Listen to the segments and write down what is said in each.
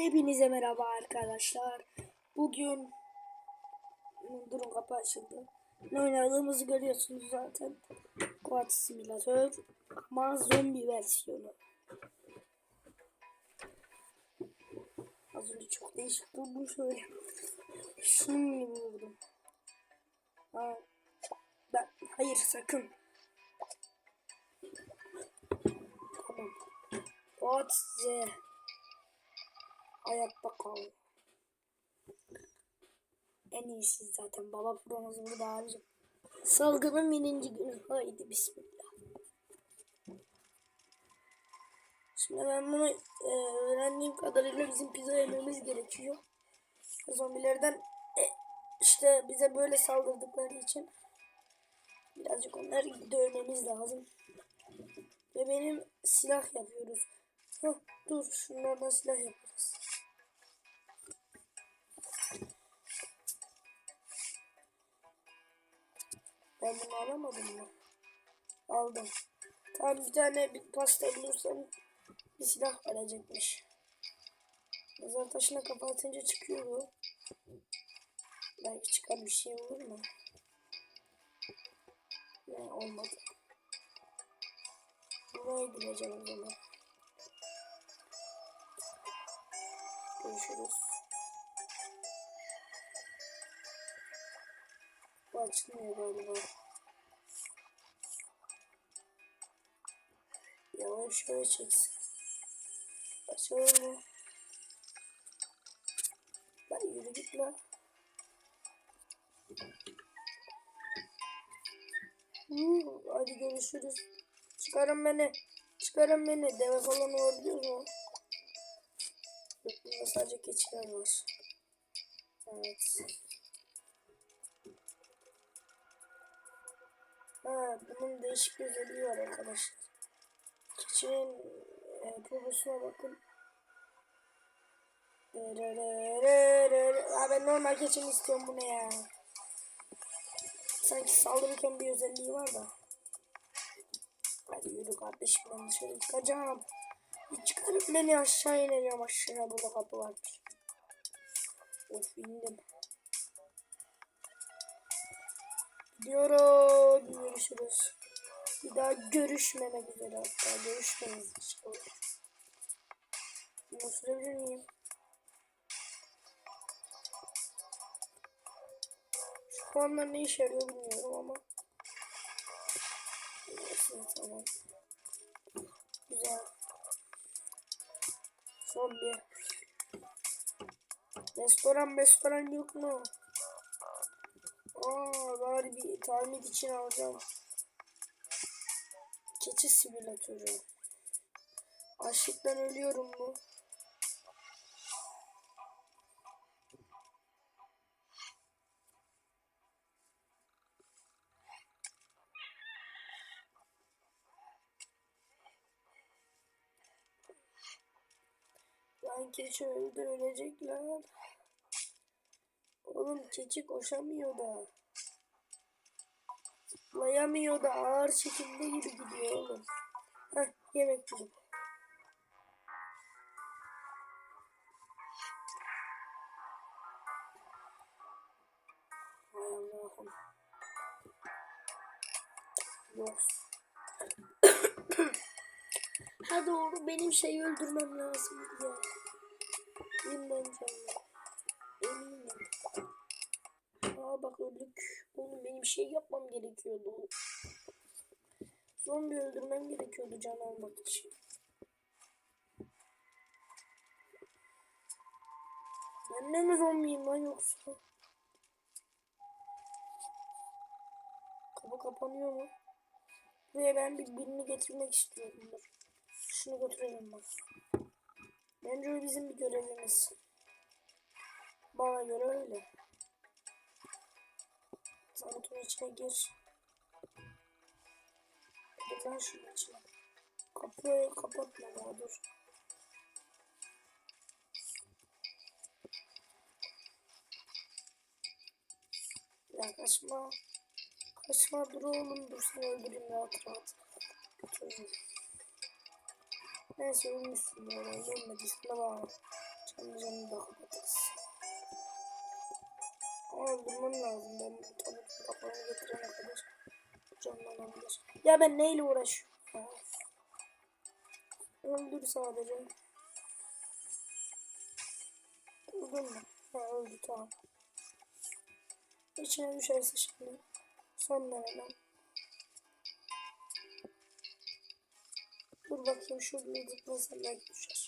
Hepinize merhaba arkadaşlar. Bugün durun kapı açıldı. Ne oynadığımızı görüyorsunuz zaten. Quad simülatör ama zombi versiyonu. Az önce çok değişik durdum şöyle. Şunun gibi vurdum. Ha. Ben, hayır sakın. Tamam. Quad Z. Ayakta kal. En iyisi zaten baba promozunu burada harcım. Salgının birinci günü. Haydi bismillah. Şimdi ben bunu e, öğrendiğim kadarıyla bizim pizza yememiz gerekiyor. Zombilerden e, işte bize böyle saldırdıkları için birazcık onları dövmemiz lazım. Ve benim silah yapıyoruz. Hah, dur şunlardan silah yaparız. Ben bunu alamadım mı? Aldım. Tam bir tane bir pasta bulursam bir silah verecekmiş. Mezar taşına kapatınca çıkıyor bu. Belki çıkar bir şey olur mu? Ne olmadı. Buraya gireceğim o zaman. Görüşürüz. Şöyle çeksin. Açalım mı? Ben yürü git lan. Hmm, hadi görüşürüz. Çıkarın beni. Çıkarın beni. Deve falan olabiliyor mu? Yok bunda sadece keçiler var. Evet. Ha, bunun değişik bir özelliği var arkadaşlar. Keçinin e, probosuna bakın. Ha, ben normal keçimi istiyorum bu ne ya? Sanki saldırırken bir özelliği var da. Hadi yürü kardeşim ben dışarı çıkacağım. Bir çıkarıp beni aşağı ineceğim aşağı burada kapı varmış. Of indim. Gidiyorum. Görüşürüz. Bir daha görüşmemek üzere hatta görüşmeyiz inşallah. Bunu miyim? Şu puanlar ne işe yarıyor bilmiyorum ama. Neyse tamam. Güzel. Son bir. Restoran restoran yok mu? Aa bari bir tamir için alacağım. Keçi simülatörü. Açlıktan ölüyorum mu? Lan keçi öldü ölecekler. Oğlum keçi koşamıyor da. Zıplayamıyor da ağır çekimde gibi gidiyor oğlum. Heh yemek buldum. Hay Allah'ım. Yok. ha doğru benim şeyi öldürmem lazım ya. Bilmem canım. Bak öldük. Oğlum benim şey yapmam gerekiyordu. Zombi öldürmem gerekiyordu can almak için. Ben de mi zombiyim lan yoksa? Kapı kapanıyor mu? Buraya ben bir birini getirmek istiyorum. Dur. Şunu götürelim bak. Bence o bizim bir görevimiz. Bana göre öyle. Sanatın içine gir. Dur lan şunun içine. Kapıyı kapatma daha dur. Ya kaçma. Kaçma dur oğlum dur seni öldüreyim rahat rahat. Götürürüm. Neyse ölmüşsün ya. Ölmediysen de bana. Onun canını da kapatırız. Ama öldürmem lazım. Ben tabutun kafamı getirene kadar canlanabilir. Ya ben neyle uğraşıyorum? Öldür sadece. Öldün mü? Ha öldü tamam. İçine düşerse şimdi. Son denemem. Dur bakayım şurada zıplasam belki düşer.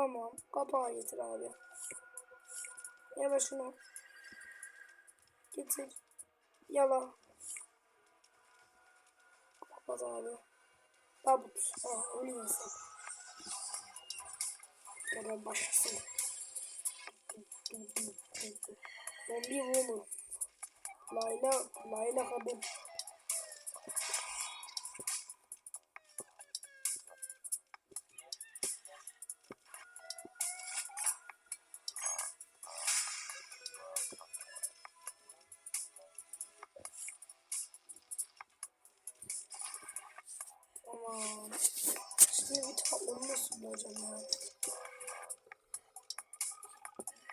Tamam. Kapağı getir abi. Yala şunu. Getir. Yala. Kapat abi. Tabut. Ah ölü insan. Hemen başlasın. Zombie woman. Layla, Layla kadın. Şimdi bir tatlımı nasıl bulacağım ya?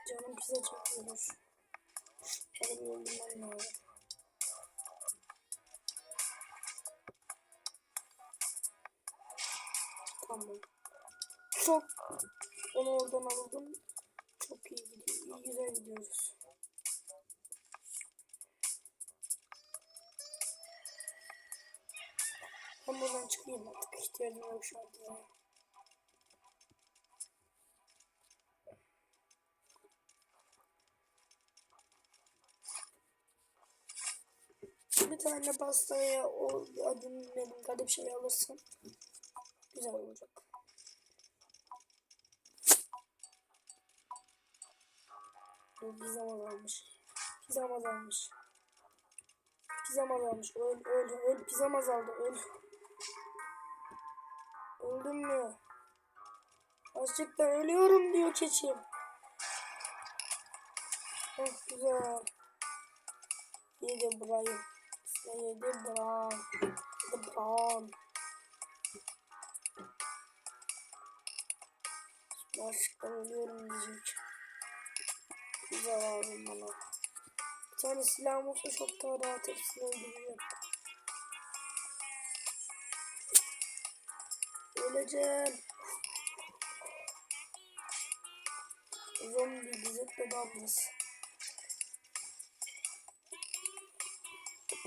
Canım pizza çekiyor. Benim öldürmem lazım. Tamam. Çok onu oradan aldım. Çok iyi gidiyor. İyi güzel gidiyoruz. Ben buradan çıkayım artık. İhtiyacım yok şu an. Bir tane pastaya o adını benim garip şey alırsam güzel olacak. Bu pizzam azalmış. Pizzam azalmış. Pizzam azalmış. Öl öl öl. Pizzam azaldı. Öl. Öldüm mü? Açlıktan ölüyorum diyor keçim. Çok güzel. Yedi burayı. Yedi buram. Yedi buram. Açlıktan ölüyorum diyecek. Güzel abim bana. Bir tane silahım olsa çok daha rahat hepsini öldürürüm. Öleceğim. Zombi de damlas.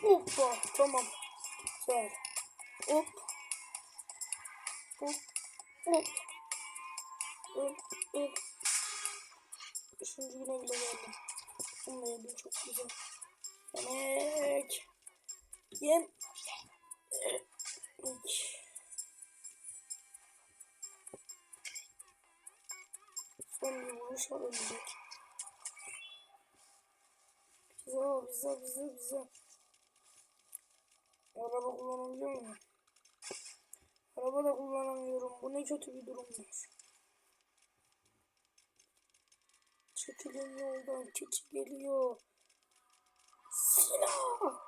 Hoppa tamam. Güzel. Hop. Hop. Hop. Hop. Hop. Üçüncü güne bile geldim. Yedim çok güzel. Yemek. Yem. Bir vuruşa ölecek. Bize bize bize bize. Araba kullanabiliyor muyum? Araba da kullanamıyorum. Bu ne kötü bir durumdur. Çekilin yoldan. Keçi geliyor. Silah.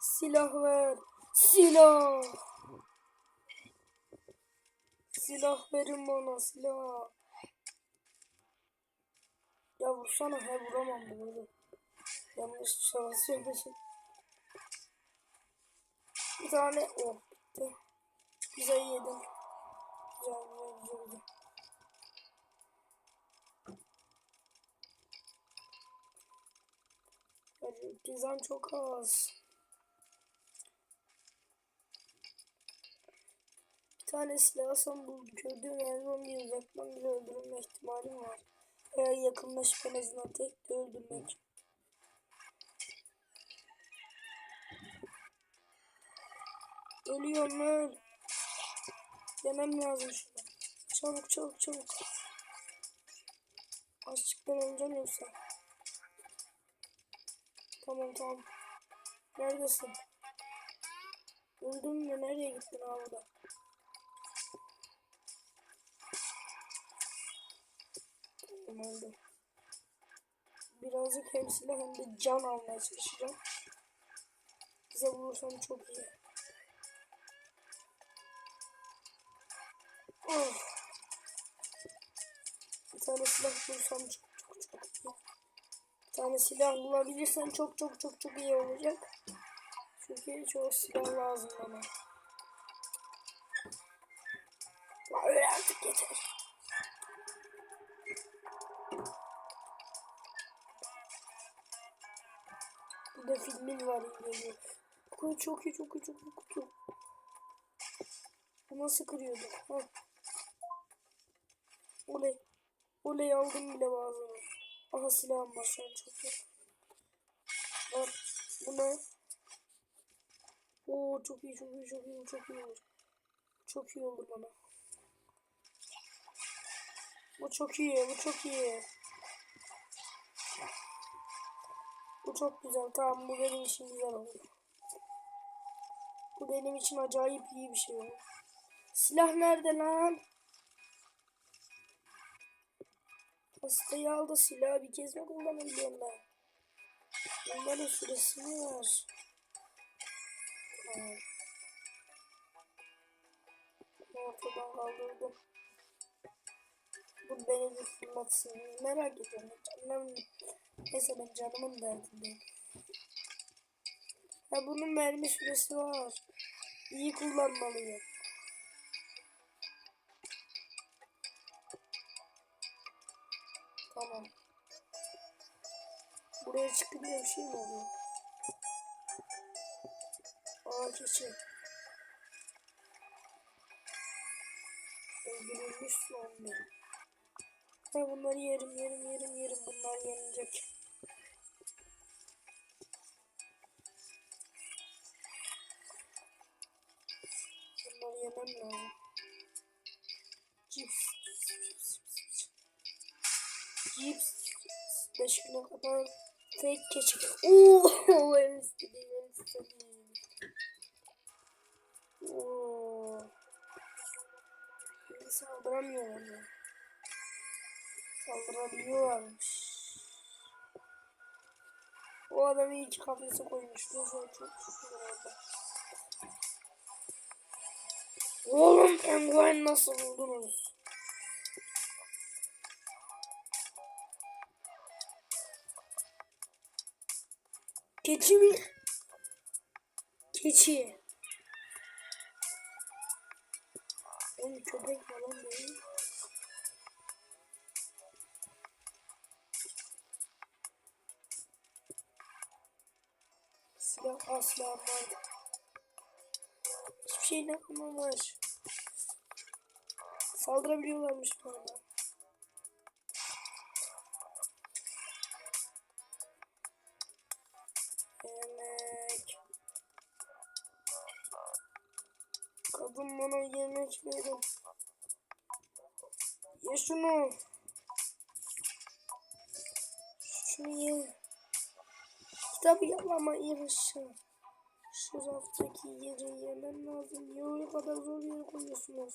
Silah ver. Silah. Silah verin bana silah. Ya vursana he vuramam bu böyle. Yanlış tuşa basıyormuşum. Bir tane o bitti. Güzel yedim. Güzel güzel güzel güzel. Hadi pizzam çok az. Bir tane silah alsam bu gördüğüm onu uzaktan bile öldürme ihtimalim var. Veya yakınlaşıp en azından tek de öldürmek. Ölüyorum öl. Yemem lazım şunu. Çabuk çabuk çabuk. Açlıktan öleceğim yoksa. Tamam tamam. Neredesin? Öldün mü? Nereye gittin abi da? Tamam öldüm. Birazcık hem silah hem de can almaya çalışacağım. pizza bulursam çok iyi. Oh. Bir tane silah bulursam çok çok çok iyi. Bir tane silah bulabilirsem çok çok çok çok iyi olacak. Çünkü çok silah lazım bana. Öyle artık yeter. Burada filmin var geliyor. Bu çok iyi çok iyi çok iyi iyi. Bu nasıl kırıyordu? Ha. Oley. Oley aldım bile bazıları. Aha silahım var şu an çok iyi. Bak bu ne? Oo çok iyi çok iyi çok iyi çok iyi olur. Çok iyi oldu bana. Bu çok iyi bu çok iyi. Bu çok güzel. Tamam bu benim için güzel oldu. Bu benim için acayip iyi bir şey oldu. Silah nerede lan? Hastayı aldı silahı bir kez mi kullanabiliyorum ben? Bunların süresi mi var? Tamam. Ortadan kaldırdım. Bu beni fırlatsın. Merak ediyorum. Canım, neyse ben canımın derdindeyim. Ya bunun mermi süresi var. İyi kullanmalıyım. Tamam. Buraya çıkınca bir şey mi oluyor? Aa keçi. Öldürülmüş zombi. Ha bunları yerim yerim yerim yerim. Bunlar yenilecek. Yemem lazım. Cips. Cips. Beş güne kadar fake keçi. Oo, en istediğim en istediğim. Oo. Şimdi saldıramıyorlar ya. Saldırabiliyorlarmış. O adam iyi ki kafese koymuş. Bu çok çok şükür orada. Oğlum penguen nasıl buldunuz? Keçi mi? Keçi. Oğlum köpek falan değil. Silah asla var. Şey yapmamış. Saldırabiliyorlarmış bana. Yemek. Kadın bana yemek verin. Ye şunu. Şunu ye. Kitabı yapmama yarışı. Şu raftaki yeri yemem lazım. Niye öyle kadar zor yere koyuyorsunuz?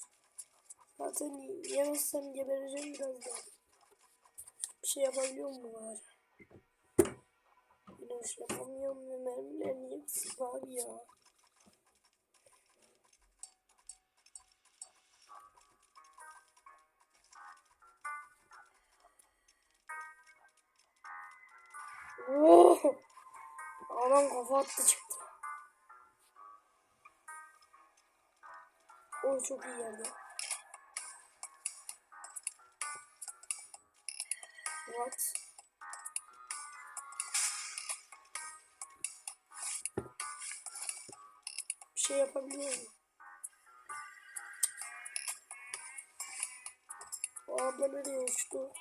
Zaten yemezsem gebereceğim birazdan. Bir şey yapabiliyor mu var? Yine bir şey yapamıyorum ve mermiler niye abi ya? Oh! Adam kafa attı çıktı. O çok iyi geldi. What? Bir şey yapabiliyor muyum? Abla nereye uçtu?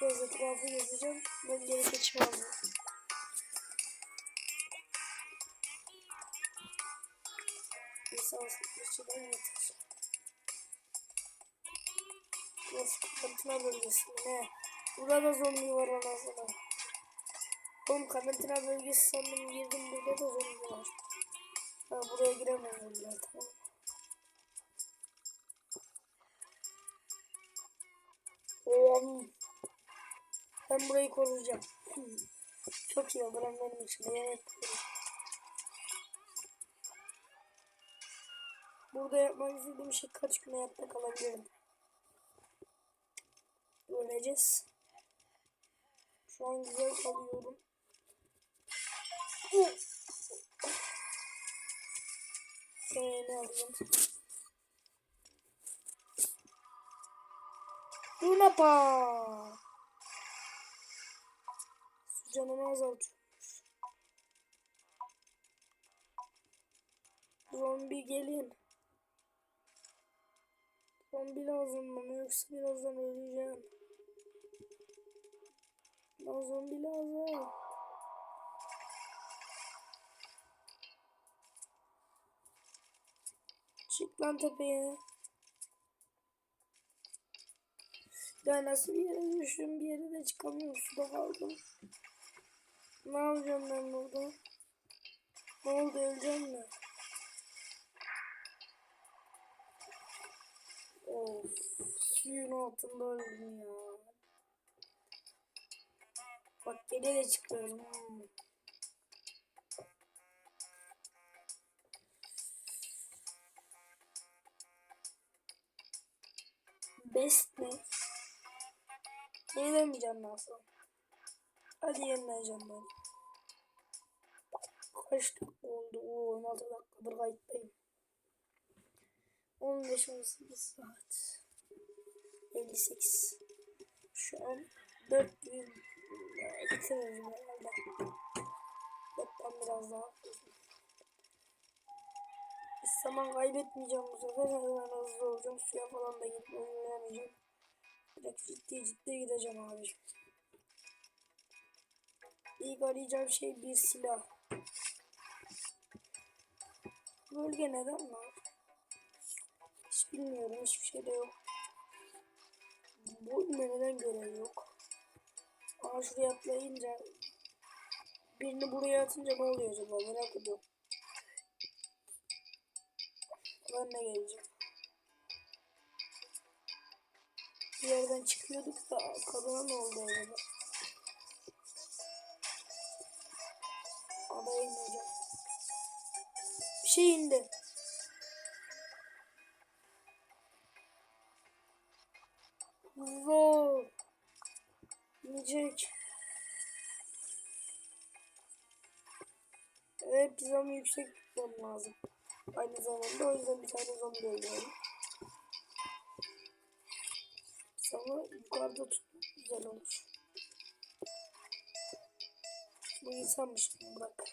Biraz etrafı gezeceğim. Ben geri geçmem lazım. İçinden getir. Burası karantina bölgesi ne? Burada da zombi var anasını. Oğlum karantina bölgesi sandım girdim burada da zombi var. Ha buraya giremem zombiler tamam. Oğlum. Ben burayı koruyacağım. Çok iyi olur benim için de Burada yapmak istediğim şey kaç gün hayatta kalabilirim. Göreceğiz. Şu an güzel kalıyorum. Uh. Ee, alayım? Luna Park. Su canını azaltıyormuş. Zombi gelin. Zombi lazım bana yoksa birazdan öleceğim. Bana zombi lazım. Çık lan tepeye. Ya nasıl bir yere düştüm bir yere de çıkamıyorum suda kaldım. Ne yapacağım ben burada? Ne oldu öleceğim mi? Suyun altında öldüm ya. Bak geri de çıkıyorum. Best mi? Yenilemeyeceğim ben sonra. Hadi yenileceğim ben. Kaç dakika oldu? Oo 16 dakikadır kayıttayım. 15 18 saat. 58. Şu an 4 gün bitiririm herhalde. Dörtten biraz daha. Hiç zaman kaybetmeyeceğim bu sefer. Hemen hızlı olacağım. Suya falan da gidip oynayamayacağım. Direkt ciddi ciddi gideceğim abi. İlk arayacağım şey bir silah. Bölge neden var? Bilmiyorum. Hiçbir şey de yok. Bu neden görev yok? Aa şuraya atlayınca birini buraya atınca ne oluyor acaba merak ediyorum. Ben de geleceğim. Bir yerden çıkıyorduk da kadına ne oldu acaba? Adaya ineceğim. Bir şey indi. Pizzamı yüksek tutmam lazım. Aynı zamanda o yüzden bir tane zombi öldürelim. Pizzamı yukarıda tutmak güzel olur. Bu insanmış bırak.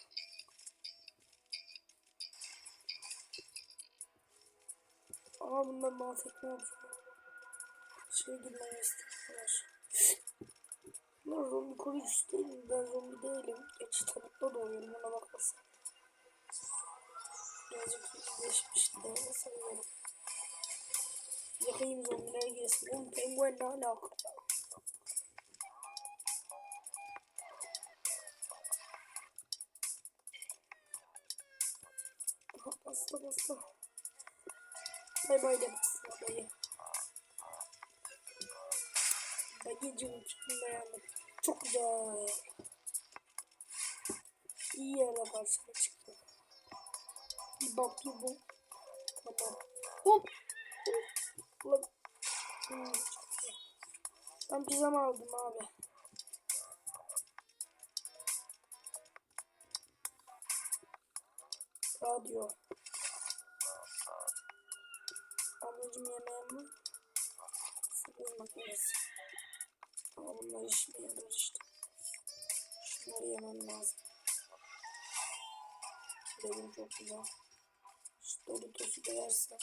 Ama bunlar mahvetme yapıyor. Şey girmemi istiyorlar. Ben zombi koruyucusu değilim. Ben zombi değilim. Gerçi tabutta doğuyorum ona bakmasın. Birazcık de sanıyorum. Yakayım zombiler gelsin. Oğlum penguen ne alaka? Bastı bastı. Bay bay de bastı dayı. Dayıcım çıktım dayandım. Çok güzel. İyi yere karşıma çıktı. Bir baktı bu. Tamam. Hop. Hop. Ben pizzamı aldım abi. Radyo. Ablacım yemeğim mi? Sakız makinesi. Ama bunlar işime yarar işte. Şunları yemem lazım. Benim çok güzel. Şu Doritos'u da yersem.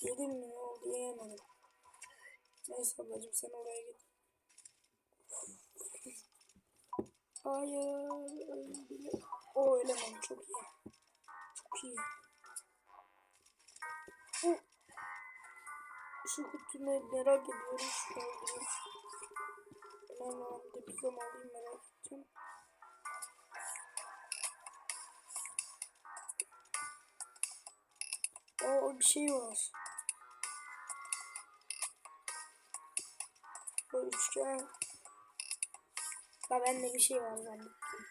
Yedim mi ne oldu yemedim. Neyse ablacım sen oraya git. Hayır. O ölemem çok iyi. Çok iyi. Şu kutuyu merak ediyorum. Şunu Sonra bir de pizzamı alayım merak ettim. Aa bir şey var. Bu üçgen. Ya bende bir şey var zannettim.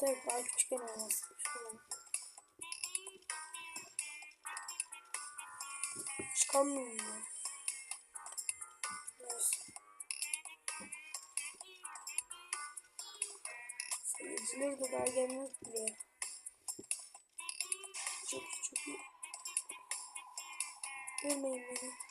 Tek var küçükken olması. Çıkamıyorum. Seyirciler de daha gelmez buraya. Çok çok iyi. Görmeyin beni.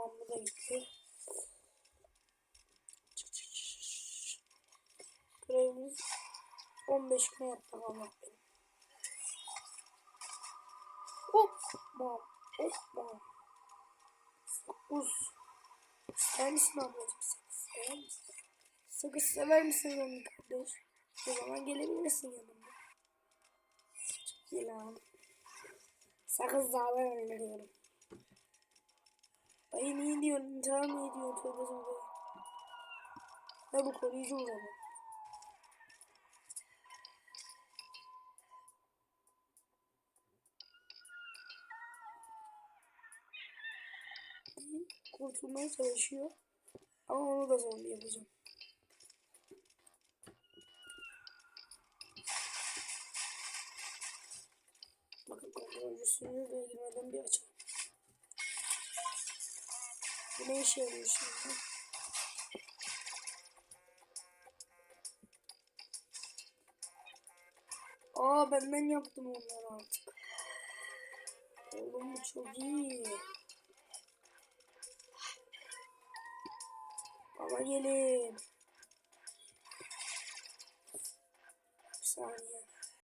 Tamam bu da çık. Görevimiz 15 gün yaptık Allah benim. Hop bam hop bam. Sakız. İster misin ablacığım sakız sever misin? Sakız sever misin benim kardeş? O zaman gelebilirsin yanıma. Çok iyi lan. Sakız dağlar öneriyorum. Ay ne diyorsun? İntihar mı ediyorsun? Tövbe tövbe. Ya bu koruyucu uğradı. Kurtulmaya çalışıyor. Ama onu da zombi yapacağım. İşe yarıyor şimdi? Aa benden yaptım onları artık. Oğlum bu çok iyi. Bana gelin. Bir saniye.